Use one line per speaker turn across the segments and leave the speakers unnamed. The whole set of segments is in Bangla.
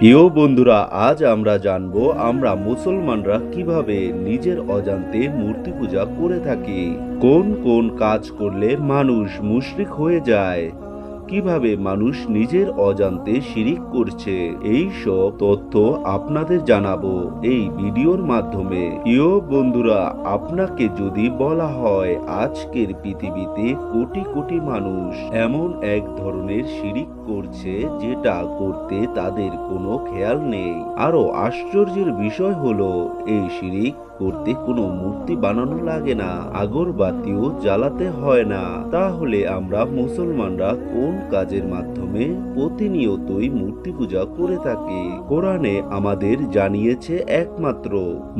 প্রিয় বন্ধুরা, আজ আমরা জানব আমরা মুসলমানরা কীভাবে নিজের অজান্তে মূর্তি পূজা করে থাকি। কোন কোন কাজ করলে মানুষ মুশরিক হয়ে যায়? কীভাবে মানুষ নিজের অজান্তে শিরিক করছে? এই সব তথ্য আপনাদের জানাব এই ভিডিওর মাধ্যমে। প্রিয় বন্ধুরা, আপনাকে যদি বলা হয়, আজকের পৃথিবীতে কোটি কোটি মানুষ এমন এক ধরনের শিরিক করছে যেটা করতে তাদের কোনো খেয়াল নেই। আরও আশ্চর্যের বিষয় হলো, এই শিরিক করতে কোনো মূর্তি বানানো লাগে না, আগরবাতিও জ্বালাতে হয় না। তাহলে আমরা মুসলমানরা কোন কাজের মাধ্যমে প্রতিনিয়তই মূর্তি পূজা করে থাকি? কোরআনে আমাদের জানিয়েছে একমাত্র,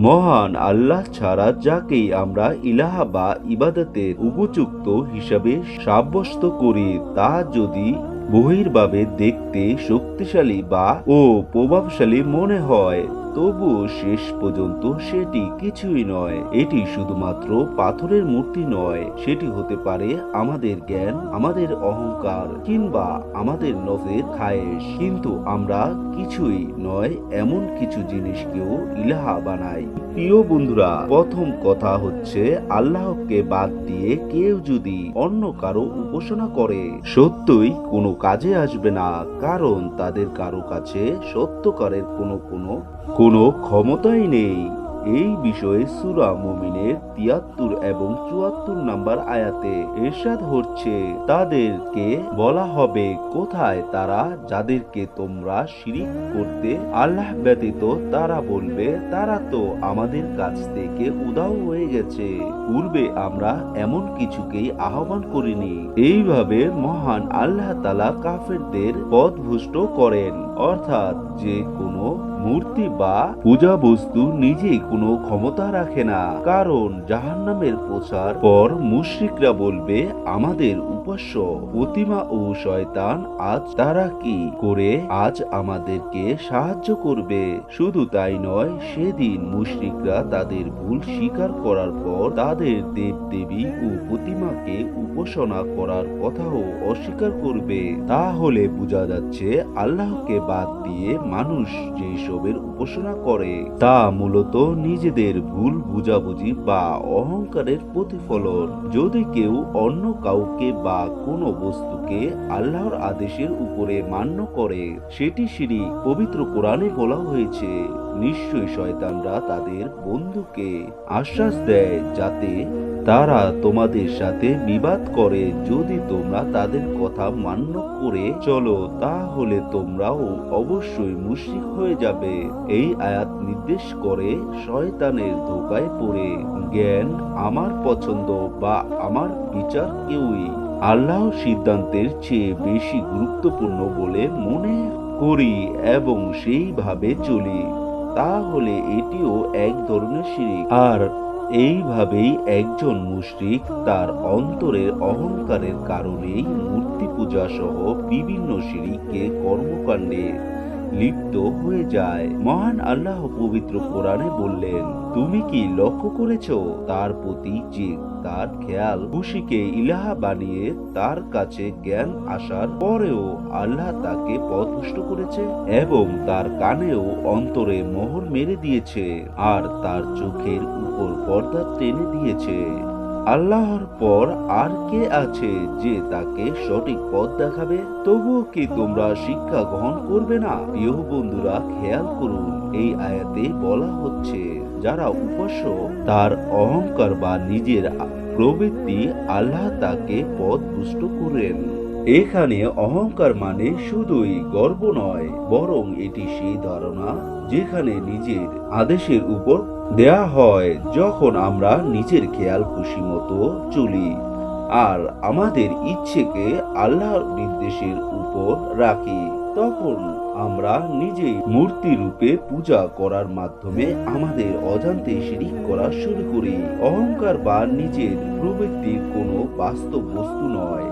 মহান আল্লাহ ছাড়া যাকেই আমরা ইলাহা বা ইবাদতের উপযুক্ত হিসাবে সাব্যস্ত করি, তা যদি বহির্ভাবে দেখতে শক্তিশালী বা ও প্রভাবশালী মনে হয়। তবুও শেষ পর্যন্ত সেটি কিছুই নয়। এটি শুধুমাত্র পাথরের মূর্তি নয়, সেটি হতে পারে আমাদের জ্ঞান, আমাদের অহংকার, কিংবা আমাদের নজের খায়েশ। কিন্তু আমরা কিছুই নয়, এমন কিছু জিনিসকেও ইলাহা বানাই। প্রিয় বন্ধুরা, প্রথম কথা হচ্ছে, আল্লাহকে বাদ দিয়ে কেউ যদি অন্য কারও উপাসনা করে, সত্যই কোনো কাজে আসবে না। কারণ তাদের কারও কাছে সত্যকারের কোনো কোনো কোনো ক্ষমতাই নেই। এই বিষয়ে সুরা মুমিনের তিয়াত্তর এবং চুয়াত্তর নাম্বার আয়াতে এরশাদ হচ্ছে, তাদেরকে বলা হবে কোথায় তারা, যাদেরকে তোমরা শিরিক করতে আল্লাহ ব্যতীত তারা বলবে, তারা তো আমাদের কাছ থেকে উদাও হয়ে গেছে। পূর্বে আমরা এমন কিছুকেই আহ্বান করিনি। এইভাবে মহান আল্লাহ তালা কাফেরদের পথভুষ্ট করেন। অর্থাৎ যে কোনো মূর্তি বা পূজা বস্তু নিজেই কোনো ক্ষমতা রাখে না। কারণ জাহান্নামের প্রচার পর মুশরিকরা বলবে, আমাদের উপাস্য, প্রতিমা ও শয়তান আজ তারা কি করে আজ আমাদেরকে সাহায্য করবে? শুধু তাই নয়, সেদিন মুশরিকরা তাদের ভুল স্বীকার করার পর তাদের দেব দেবী ও প্রতিমাকে উপাসনা করার কথাও অস্বীকার করবে। তাহলে বোঝা যাচ্ছে, আল্লাহকে বাদ দিয়ে মানুষ যেই সবের উপাসনা করে, তা মূলত নিজেদের ভুল বুঝাবুঝি বা অহংকারের প্রতিফলন। যদি কেউ অন্য কাউকে বা কোনো বস্তুকে আল্লাহর আদেশের উপরে মান্য করে, সেটি সিঁড়ি পবিত্র কোরআনে বলা হয়েছে নিশ্চয়ই শয়তানরা তাদের বন্ধুকে আশ্বাস দেয় যাতে তারা তোমাদের সাথে বিবাদ করে। যদি তোমরা তাদের কথা মান্য করে চলো, তাহলে তোমরাও অবশ্যই মুশরিক হয়ে যাবে। এই আয়াত নির্দেশ করে শয়তানের ধোকায় পড়ে। জ্ঞান আমার পছন্দ বা আমার বিচার কেউই। আল্লাহ সিদ্ধান্তের চেয়ে বেশি গুরুত্বপূর্ণ বলে মনে করি এবং সেইভাবে চলি। তাহলে এটিও এক ধরনের শিরিক। আর এইভাবেই একজন মুশরিক তার অন্তরের অহংকারের কারণেই মূর্তি পূজা সহ বিভিন্ন শিরিককে কর্মকাণ্ডে লিপ্ত হয়ে যায়। মহান আল্লাহ পবিত্র কোরআনে বললেন, তুমি কি লক্ষ্য করেছ? তার প্রতি যে তার খেয়াল, খুশিকে ইলাহা বানিয়ে তার কাছে জ্ঞান আসার পরেও আল্লাহ তাকে পথভুষ্ট করেছে এবং তার কানেও অন্তরে মোহর মেরে দিয়েছে, আর তার চোখের উপর পর্দা টেনে দিয়েছে। আল্লাহর পর আর কে আছে যে তাকে সঠিক পথ দেখাবে? তবুও কি তোমরা শিক্ষা গ্রহণ করবে না? প্রিয় বন্ধুরা, খেয়াল করুন, এই আয়াতে বলা হচ্ছে, যারা উপাস্য, তার অহংকার বা নিজের প্রবৃত্তি আল্লাহ তাকে পথ পুষ্ট করেন। এখানে অহংকার মানে শুধুই গর্ব নয়, বরং এটি সেই ধারণা যেখানে নিজের আদেশের উপর দেয়া হয় যখন আমরা নিজের খেয়াল খুশি মতো চলি। আর আমাদের ইচ্ছেকে আল্লাহর নির্দেশের উপর রাখি। তখন আমরা নিজেই মূর্তি রূপে পূজা করার মাধ্যমে আমাদের অজান্তে শিরিক করা শুরু করি। অহংকার বা নিজের প্রবৃত্তির কোনো বাস্তব বস্তু নয়।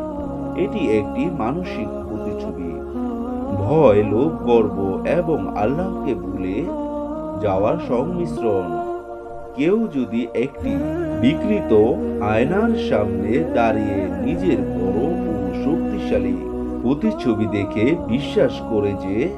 এটি একটি মানসিক প্রতিচ্ছবি। ভয়, লোভ, গর্ব এবং আল্লাহকে ভুলে যাওয়ার সংমিশ্রণ। কেউ যদি একটি বিকৃত আয়নার সামনে দাঁড়িয়ে নিজের বড় ও শক্তিশালী প্রতিচ্ছবি দেখে বিশ্বাস করে যে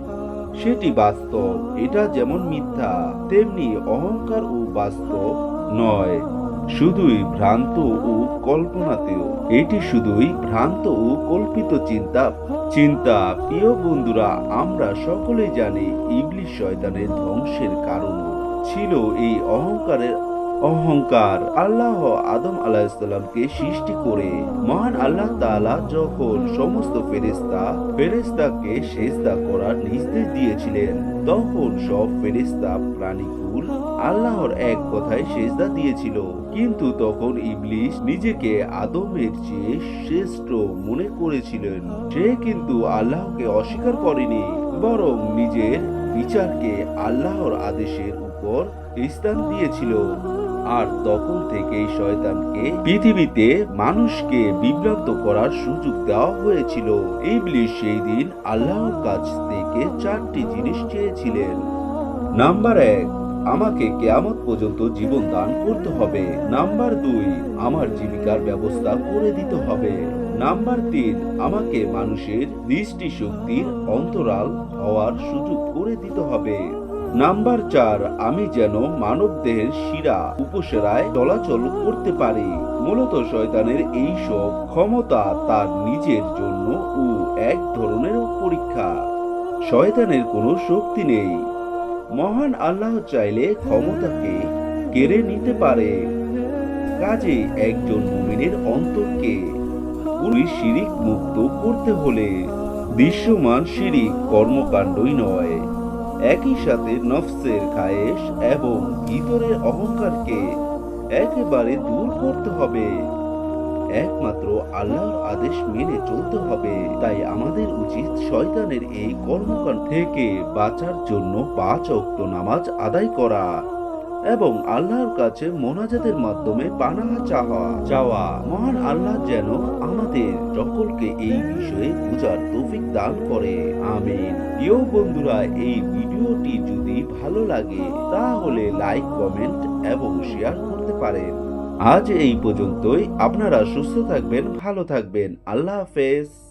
সেটি বাস্তব, এটা যেমন মিথ্যা, তেমনি অহংকার ও বাস্তব নয়। শুধুই ভ্রান্ত ও কল্পনাতেও। এটি শুধুই ভ্রান্ত ও কল্পিত চিন্তা। চিন্তা, প্রিয় বন্ধুরা, আমরা সকলে জানি ইবলিশ শয়তানের ধ্বংসের কারণ। ছিল এই অহংকারের অহংকার। আল্লাহ আদম আলাহিসাল্লামকে সৃষ্টি করে। মহান আল্লাহ তাআলা যখন সমস্ত ফেরেস্তা ফেরেস্তাকে সেজদা করার নির্দেশ দিয়েছিলেন, তখন সব ফেরেস্তা প্রাণীকুল আল্লাহর এক কথায় সেজদা দিয়েছিল। কিন্তু তখন ইবলিশ নিজেকে আদমের চেয়ে শ্রেষ্ঠ মনে করেছিলেন। সে কিন্তু আল্লাহকে অস্বীকার করেনি, বরং নিজের বিচারকে আল্লাহর আদেশের উপর স্থান দিয়েছিল। আর তখন থেকেই শয়তানকে পৃথিবীতে মানুষকে বিভ্রান্ত করার সুযোগ দেওয়া হয়েছিল। ইবলিশ সেই দিন আল্লাহর কাছ থেকে চারটি জিনিস চেয়েছিলেন। নাম্বার এক, আমাকে কেয়ামত পর্যন্ত জীবন দান করতে হবে। নাম্বার দুই, আমার জীবিকার ব্যবস্থা করে দিতে হবে। নাম্বার তিন, আমাকে মানুষের দৃষ্টি শক্তির অন্তরাল হওয়ার সুযোগ করে দিতে হবে। নাম্বার চার, আমি যেন মানব দেহের শিরা উপসেরায় চলাচল করতে পারি। মূলত শয়তানের এই সব ক্ষমতা তার নিজের জন্য ও এক ধরনের পরীক্ষা। শয়তানের কোনো শক্তি নেই। মহান আল্লাহ চাইলে ক্ষমতাকে কেড়ে নিতে পারে। কাজে একজন মুমিনের অন্তরকে পুরী শিরিক মুক্ত করতে হলে দৃশ্যমান শিরিক কর্মকাণ্ডই নয়। একই সাথে নফসের খায়েশ এবং ভিতরের অহংকারকে একেবারে দূর করতে হবে। একমাত্র আল্লাহর আদেশ মেনে চলতে হবে। তাই আমাদের উচিত শয়তানের এই কর্মকাণ্ড থেকে বাঁচার জন্য পাঁচ অক্ত নামাজ আদায় করা। এবং আল্লাহর কাছে মোনাজাতের মাধ্যমে পানাহা চাওয়া চাওয়া। মহান আল্লাহ যেন আমাদের সকলকে এই বিষয়ে বোঝার তৌফিক দান করে। আমিন। প্রিয় বন্ধুরা, এই ভিডিওটি যদি ভালো লাগে, তাহলে লাইক, কমেন্ট এবং শেয়ার করতে পারেন। আজ এই পর্যন্তই। আপনারা সুস্থ থাকবেন, ভালো থাকবেন। আল্লাহ হাফেজ।